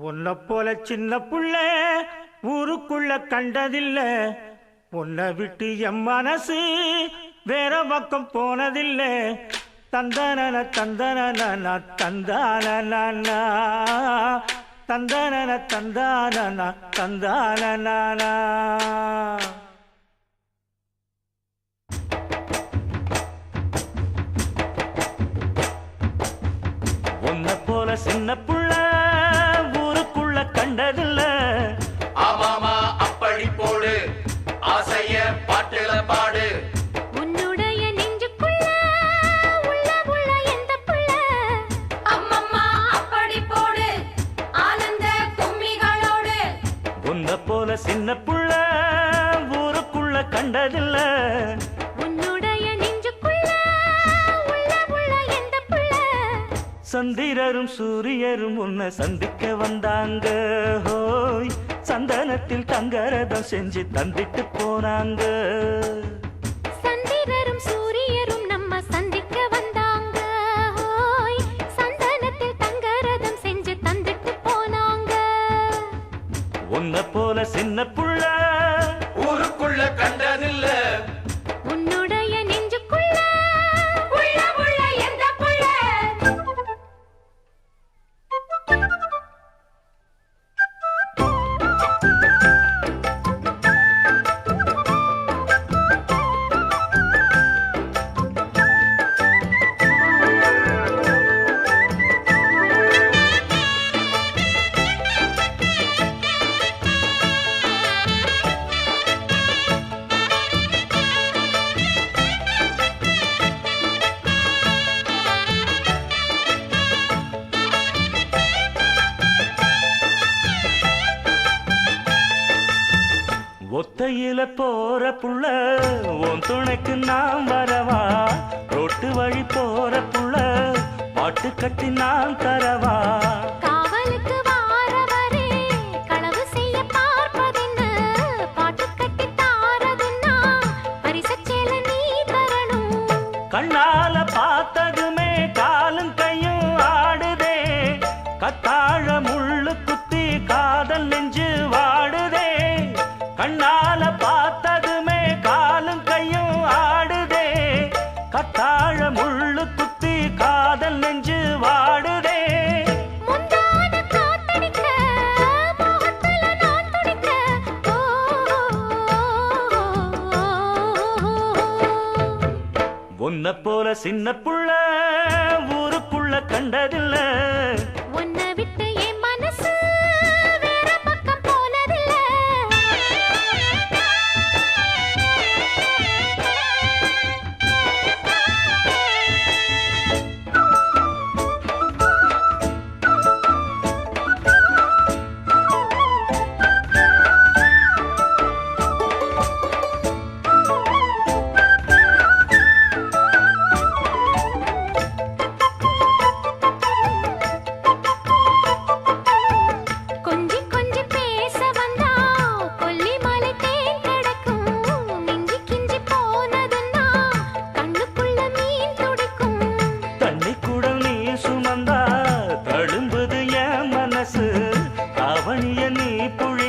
உன்னை போல சின்ன புள்ள ஊருக்குள்ள கண்டதில்ல. உன்னை விட்டு என் மனசு வேற பக்கம் போனதில்ல. தந்தன தந்தன தந்தான தந்தன தந்தான தந்தான உன்னை போல சின்ன புள்ள கண்டதில்ல. ஆமாமா அப்படி போடு. ஆசைய பாட்டுல பாடு. உன்னுடைய நெஞ்சுக்குள்ள உள்ள உள்ள எந்த புள்ள? அம்மம்மா அப்படி போடு. ஆனந்த கும்மிகளோடு. உன்னை போல சின்ன புள்ள ஊருக்குள்ள கண்டதில்ல. சந்திரரும் சூரியரும் உன்னை சந்திக்க வந்தாங்க. ஹோய் சந்தனத்தில் தங்கரதம் செஞ்சு தந்திட்டு போனாங்க. சந்திரரும் சூரியரும் நம்ம சந்திக்க வந்தாங்க. ஹோய் சந்தனத்தில் தங்கரதம் செஞ்சு தந்துட்டு போனாங்க. உன்னை போல சின்ன புள்ள ஊருக்குள்ள ஒத்தையில போற புள்ள உன் துணைக்கு நான் வரவா? ரோட்டு வழி போற புள்ள பாட்டு கட்டி நான் தரவா? உன்னை போல சின்ன புள்ள ஊருக்குள்ள கண்டதில்லை. அவனிய நீ புழி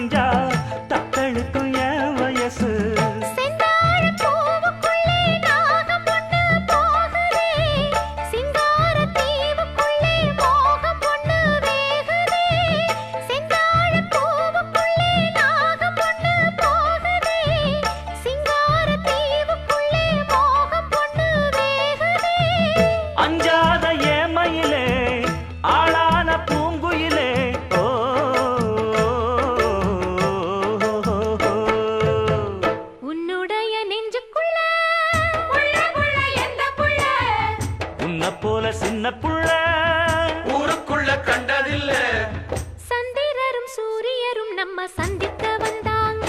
சின்ன புள்ள. ஊருக்குள்ள கண்டதில்ல. சந்திரரும் சூரியரும் நம்ம சந்திக்க வந்தாங்க.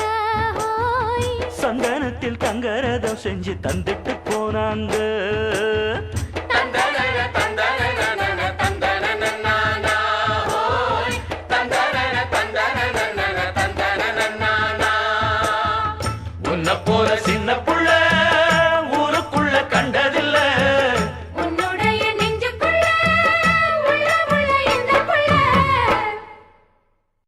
சந்தனத்தில் தங்கரதம் செஞ்சு தந்துட்டு போனாங்க. போல சின்ன புள்ள ஊருக்குள்ள கண்டது